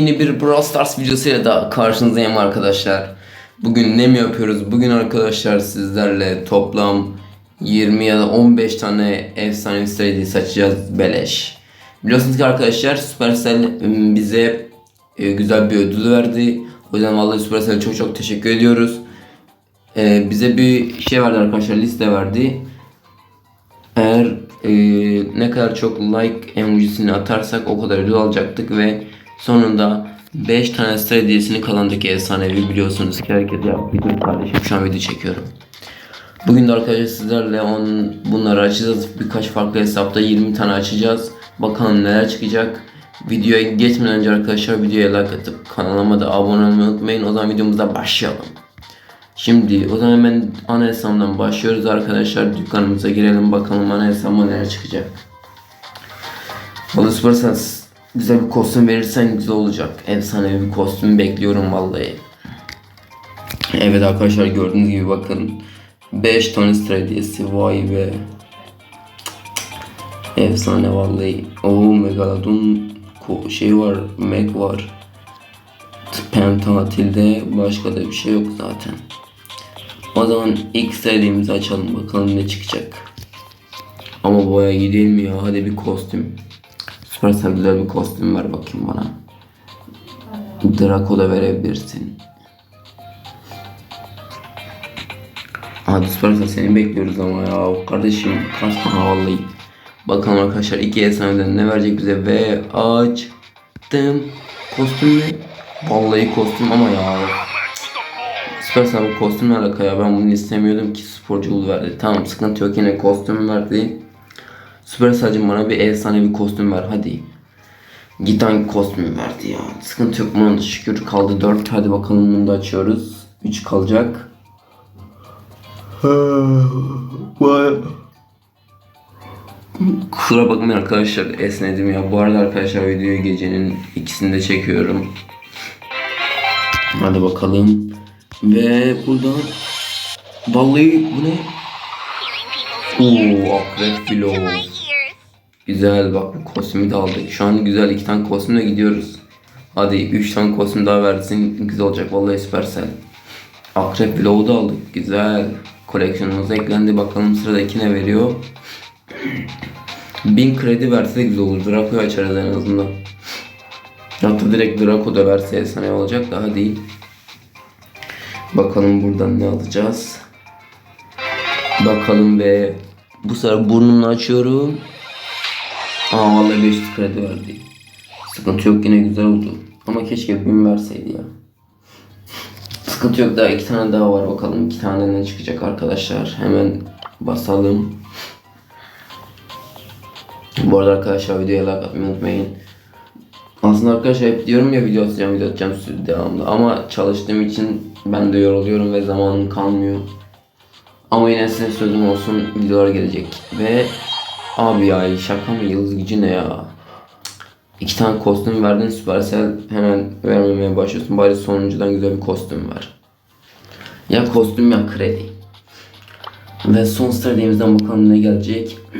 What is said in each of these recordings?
Yeni bir Brawl Stars videosuyla da karşınızdayım arkadaşlar. Bugün ne mi yapıyoruz? Bugün arkadaşlar sizlerle toplam 20 ya da 15 tane efsane strateji açacağız beleş. Biliyorsunuz ki arkadaşlar Supercell ım, bize e, güzel bir ödül verdi. O yüzden vallahi Supercell'e çok çok teşekkür ediyoruz. E, bize bir şey verdi arkadaşlar liste verdi. Eğer e, ne kadar çok like emojisini atarsak o kadar ödül alacaktık ve sonunda 5 tane star hediyesini kalandaki efsanevi biliyorsunuz ki herkes ya bir dur kardeşim şu an video çekiyorum. Bugün de arkadaşlar sizlerle on, bunları açacağız. Birkaç farklı hesapta 20 tane açacağız. Bakalım neler çıkacak. Videoya geçmeden önce arkadaşlar videoya like atıp kanalıma da abone olmayı unutmayın. O zaman videomuza başlayalım. Şimdi o zaman hemen ana hesabından başlıyoruz arkadaşlar. Dükkanımıza girelim bakalım ana hesabıma neler çıkacak. Supercell güzel bir kostüm verirsen güzel olacak. Efsane bir kostüm bekliyorum vallahi. Evet arkadaşlar gördüğünüz gibi bakın. 5 tane stratejisi vay be. Efsane vallahi. Oo Megalodon şey var, Meg var. Pentatilde başka da bir şey yok zaten. O zaman ilk serimizi açalım bakalım ne çıkacak. Ama boya iyi ya? Hadi bir kostüm. Supercell güzel bir kostüm ver bakayım bana. Draco da verebilirsin. Hadi Supercell seni bekliyoruz ama ya. Kardeşim kasma vallahi. Bakalım arkadaşlar iki efsaneden ne verecek bize ve açtım. Kostüm ne? Vallahi kostüm ama ya. Supercell bu kostümle alaka ya ben bunu istemiyordum ki sporcu verdi. Tamam sıkıntı yok yine kostüm verdi. Supercell'cim bana bir efsane bir kostüm ver hadi. Git hangi kostümü verdi ya. Sıkıntı yok bunun da şükür kaldı 4. Hadi bakalım bunu da açıyoruz. 3 kalacak. Kusura bakmayın arkadaşlar esnedim ya. Bu arada arkadaşlar videoyu gecenin ikisinde çekiyorum. Hadi bakalım. Ve burada vallahi bu ne? Oo akrep filo. Güzel bak kostümü de aldık. Şu an güzel iki tane kostümle gidiyoruz. Hadi üç tane kostüm daha versin güzel olacak vallahi Supercell. Akrep Blow'u da aldık. Güzel. Koleksiyonumuza eklendi. Bakalım sıradaki ne veriyor. 1000 kredi verse de güzel olur. Draco'yu açarız en azından. Hatta direkt Draco da verse efsane olacak daha değil. Bakalım buradan ne alacağız. Bakalım ve bu sefer burnunu açıyorum. Aa vallahi 500 kredi verdi. Sıkıntı yok yine güzel oldu. Ama keşke 1000 verseydi ya. Sıkıntı yok daha iki tane daha var bakalım iki tane ne çıkacak arkadaşlar. Hemen basalım. Bu arada arkadaşlar videoya like atmayı unutmayın. Aslında arkadaşlar hep diyorum ya video atacağım video atacağım devamlı ama çalıştığım için ben de yoruluyorum ve zamanım kalmıyor. Ama yine size sözüm olsun videolar gelecek ve abi ya şaka mı yıldız gücü ne ya? İki tane kostüm verdin Supercell hemen vermemeye başlıyorsun. Bari sonuncudan güzel bir kostüm ver. Ya kostüm ya kredi. Ve son stratejimizden bakalım ne gelecek.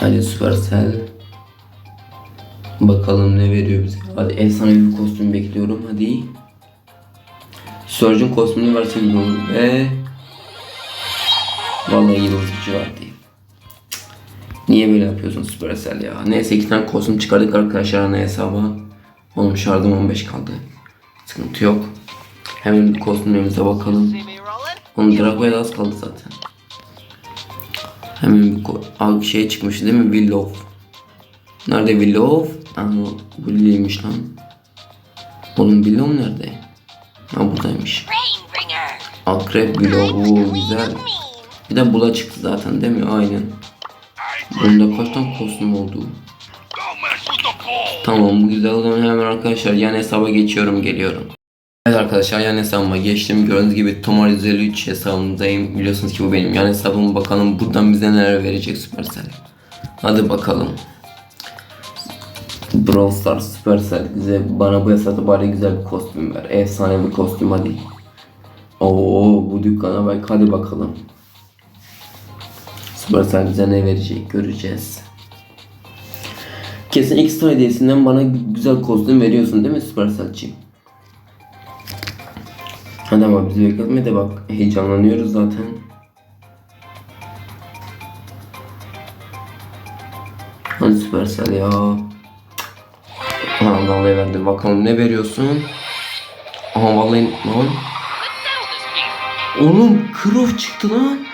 Hadi Supercell. Bakalım ne veriyor bize. Hadi efsane bir kostüm bekliyorum hadi. Surgeon kostümünü verse güzel olur. Ve Vallahi yıldız gücü verdi. Niye böyle yapıyorsun Supercell ya? Neyse iki tane kostüm çıkardık arkadaşlar ana hesaba. Oğlum şarjım 15 kaldı. Sıkıntı yok. Hemen kostümlerimize bakalım. Onun Draco'ya da az kaldı zaten. Hemen bir Aa, bir şey çıkmış değil mi? Willow. Nerede Willow? Aa, bu Lily'ymiş lan. Oğlum Willow nerede? Ha buradaymış. Akrep Willow. Oo, güzel. Bir de bula çıktı zaten değil mi? Aynen. Bunda kaç tane kostüm oldu? Tamam bu güzel o zaman hemen arkadaşlar yan hesaba geçiyorum geliyorum. Evet arkadaşlar yan hesabıma geçtim. Gördüğünüz gibi Tomar 153 hesabımdayım. Biliyorsunuz ki bu benim yan hesabım. Bakalım buradan bize neler verecek Supercell. Hadi bakalım. Brawl Stars Supercell bize bana bu hesapta bari güzel bir kostüm ver. Efsane bir kostüm hadi. Oo bu dükkana bak hadi bakalım. Supercell bize ne verecek göreceğiz. Kesin X hediyesinden bana güzel kostüm veriyorsun değil mi Supercell'cim? Hadi ama bizi bekletme de bak heyecanlanıyoruz zaten. Hadi Supercell ya. Ha vallahi verdi. Bakalım ne veriyorsun? Aha vallahi lan. Oğlum Crow çıktı lan.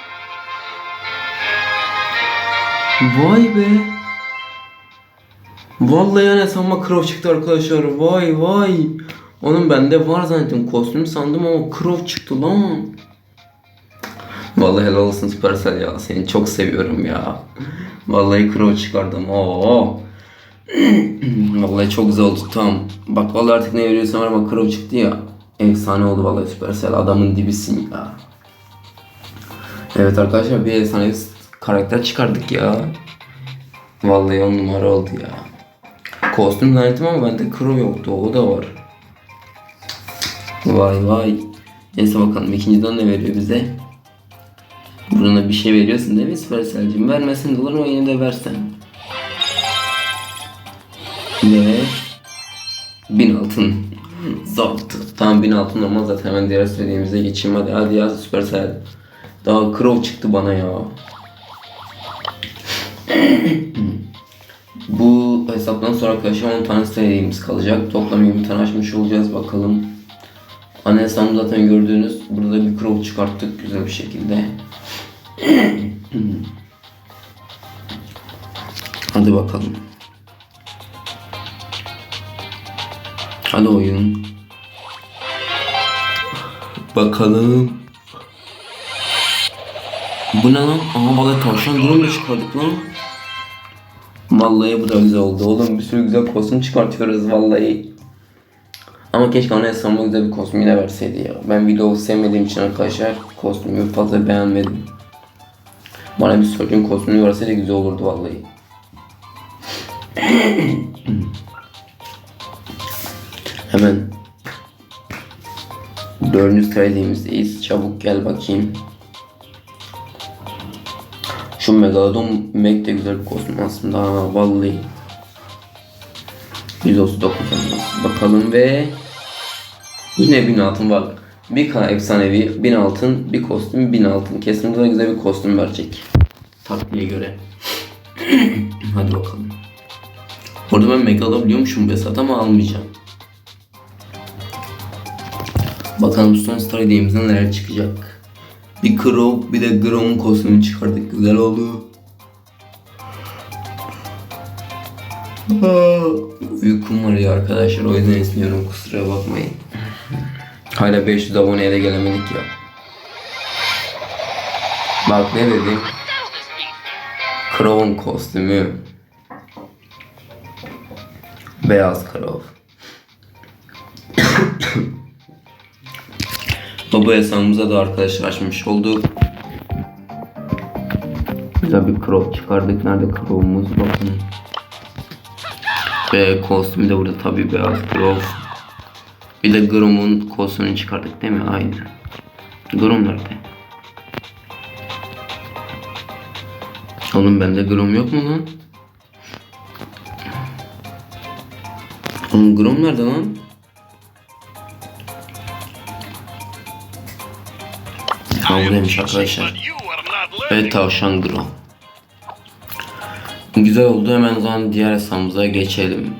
Vay be. Vallahi yani sanma Crow çıktı arkadaşlar. Vay vay. Onun bende var zannettim. Kostüm sandım ama Crow çıktı lan. Vallahi helal olsun Supercell ya. Seni çok seviyorum ya. Vallahi Crow çıkardım. Oo. vallahi çok güzel oldu tamam. Bak vallahi artık ne veriyorsan ama Crow çıktı ya. Efsane oldu vallahi Supercell. Adamın dibisin ya. Evet arkadaşlar bir efsane karakter çıkardık ya. Vallahi on numara oldu ya. Kostüm zannettim ama bende Crow yoktu. O da var. Vay vay. Neyse bakalım ikinciden ne veriyor bize? Buruna bir şey veriyorsun değil mi Supercell'cim? Vermesin de olur mu yine de versen. Ve bin altın. Zapt. Tamam bin altın olmaz zaten hemen diğer söylediğimize geçeyim hadi hadi ya Supercell. Daha Crow çıktı bana ya. Bu hesaptan sonra arkadaşlar 10 tane sayımız kalacak. Toplam 20 tane açmış olacağız bakalım. Ana hesabım zaten gördüğünüz. Burada bir crow çıkarttık güzel bir şekilde. Hadi bakalım. Hadi oyun. Bakalım. Bu ne lan? Aha vallahi tavşan da çıkardık lan. Vallahi bu da güzel oldu oğlum. Bir sürü güzel kostüm çıkartıyoruz vallahi. Ama keşke ana hesabıma güzel bir kostüm yine verseydi ya. Ben video sevmediğim için arkadaşlar kostümü fazla beğenmedim. Bana bir Surgeon kostümü verseydi güzel olurdu vallahi. Hemen dördüncü trade'imizdeyiz. Çabuk gel bakayım. Şu Megalodon Meg de güzel bir kostüm aslında ha, vallahi. 139 elmas. Bakalım ve yine 1000 altın bak. Bir kana efsanevi 1000 altın, bir kostüm 1000 altın. Kesinlikle güzel bir kostüm verecek. Taktiğe göre. Hadi bakalım. Orada ben mega alabiliyormuşum Besat ama almayacağım. Bakalım son star hediyemizden neler çıkacak. Bir Crow bir de Grom'un kostümü çıkardık. Güzel oldu. Uykum var ya arkadaşlar o yüzden esniyorum kusura bakmayın. Hala 500 aboneye de gelemedik ya. Bak ne dedim? Crow'un kostümü. Beyaz Crow. Baba hesabımıza da arkadaşlar açmış olduk. Güzel bir Crow çıkardık. Nerede Crow'umuz? Bakın. Ve kostümü de burada tabi beyaz Crow. Bir de Grom'un kostümünü çıkardık değil mi? Aynen. Grom nerede? Oğlum bende Grom yok mu lan? Oğlum Grom nerede lan? Buradaymış arkadaşlar. Evet tavşan Grom. Güzel oldu. Hemen o zaman diğer hesabımıza geçelim.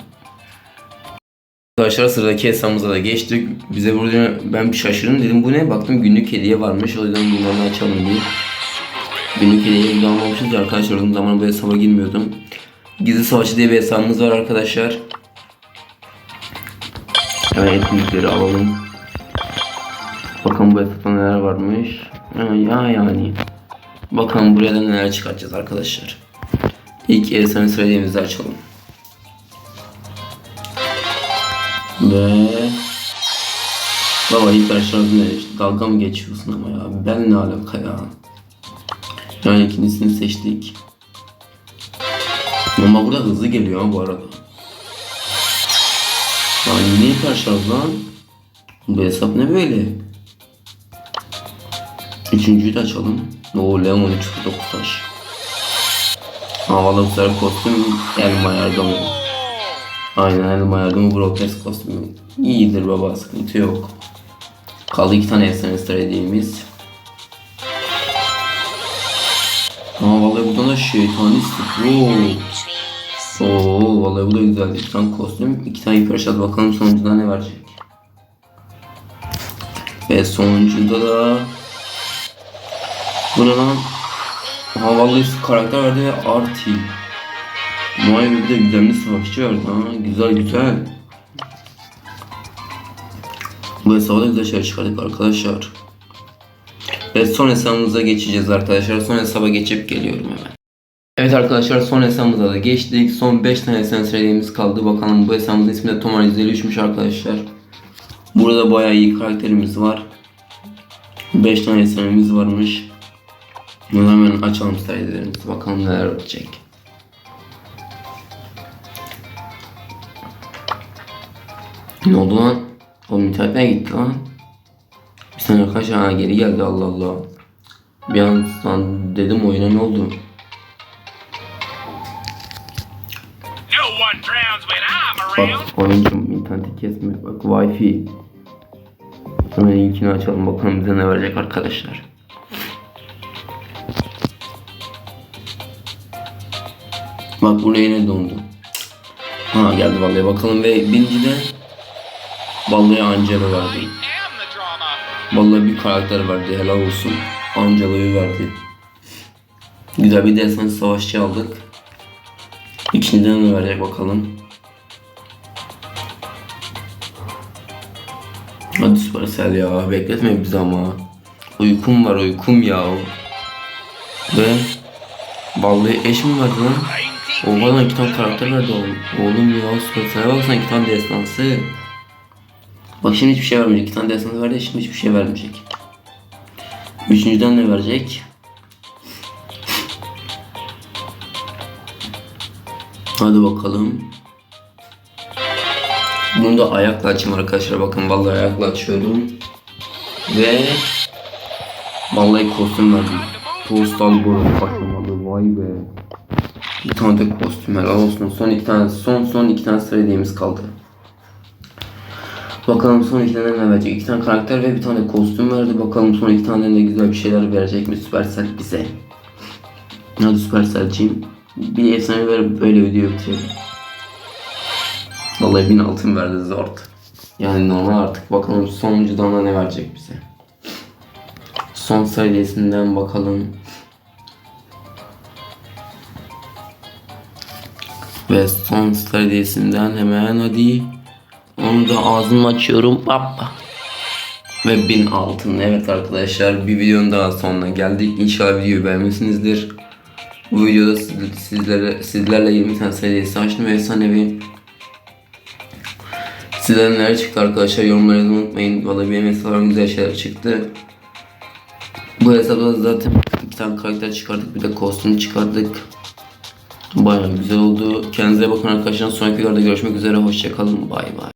Arkadaşlar sıradaki hesabımıza da geçtik. Bize burada ben bir şaşırdım dedim bu ne? Baktım günlük hediye varmış. O yüzden bunları açalım diye. Günlük hediyeyi almamışız ya arkadaşlar. Uzun zaman bu hesaba girmiyordum. Gizli Savaşçı diye bir hesabımız var arkadaşlar. Hemen etkinlikleri alalım. Bakalım bu hesapta neler varmış. Ya yani. Bakalım buraya da neler çıkartacağız arkadaşlar. İlk efsane söylediğimizi açalım. Ve Baba ilk işte dalga mı geçiyorsun ama ya? Ben ne alaka ya? Yani ikincisini seçtik. Ama burada hızlı geliyor bu arada. Lan niye karşıladı lan? Bu hesap ne böyle Üçüncüyü de açalım Oo Leon 349 taş Havalı bu sefer kostüm elma yardım Aynen aynen yardım Brokers kostümü. İyidir baba sıkıntı yok. Kaldı iki tane efsane star hediyemiz. Aa vallahi buradan da şeytani scroll. Oo vallahi bu da güzel. Bir tane kostüm, iki tane hiper shot. Bakalım sonuncuda ne verecek. Ve sonuncuda da bu ne lan? Aha vallahi karakter verdi ve Arti. Vay be bir de güdemli savaşçı verdi ha. Güzel güzel. Bu hesabı da güzel şeyler çıkardık arkadaşlar. Ve son hesabımıza geçeceğiz arkadaşlar. Son hesaba geçip geliyorum hemen. Evet arkadaşlar son hesabımıza da geçtik. Son 5 tane hesap serimiz kaldı. Bakalım bu hesabımızın ismi de Tomar 153'müş arkadaşlar. Burada bayağı iyi karakterimiz var. 5 tane hesabımız varmış. Bunu hemen açalım serilerimizi. Bakalım neler olacak. Ne oldu lan? Oğlum internetten gitti lan. Bir saniye arkadaşlar ha, geri geldi Allah Allah. Bir an san dedim oyuna ne oldu? Bak oyuncum interneti kesme. Bak wifi. Hemen ilkini açalım bakalım bize ne verecek arkadaşlar. Bak buraya yine dondu. Ha geldi vallahi bakalım ve birinci de vallahi Angelo verdi. Vallahi bir karakter verdi helal olsun. Angelo'yu verdi. Güzel bir desen savaşçı aldık. İkinciden ne verecek bakalım. Hadi Supercell ya bekletme bizi ama. Uykum var uykum ya. Ve vallahi eş mi verdi lan? O bana iki tane karakter verdi oğlum. Oğlum ya Supercell'e baksana iki tane destansı. Bak şimdi hiçbir şey vermeyecek. İki tane destansı verdi şimdi hiçbir şey vermeyecek. Üçüncüden ne verecek? Hadi bakalım. Bunu da ayakla açayım arkadaşlar. Bakın vallahi ayakla açıyorum. Ve vallahi kostüm verdim. Postal boru başlamadı. Vay be. Bir tane de kostüm helal olsun. Son iki tane son son iki tane sıra hediyemiz kaldı. Bakalım son iki tane ne verecek? İki tane karakter ve bir tane kostüm verdi. Bakalım son iki tane de güzel bir şeyler verecek mi Supercell bize? Hadi Supercell'ciyim. Bir efsane ver böyle video bitirelim. Vallahi bin altın verdi zort. Yani normal artık bakalım sonuncudan da ne verecek bize. Son seviyesinden bakalım. Ve son seviyesinden hemen hadi. Onu da ağzımı açıyorum. Hoppa. Ve 1000 altın. Evet arkadaşlar bir videonun daha sonuna geldik. İnşallah videoyu beğenmişsinizdir. Bu videoda siz- sizlere, sizlerle 20 tane serisi açtım ve efsanevi Sizden neler çıktı arkadaşlar yorumlara unutmayın. Vallahi benim hesabım güzel şeyler çıktı. Bu hesapta zaten iki tane karakter çıkardık bir de kostüm çıkardık. Bayağı güzel oldu. Kendinize bakın arkadaşlar. Sonraki videoda görüşmek üzere. Hoşçakalın. Bay bay.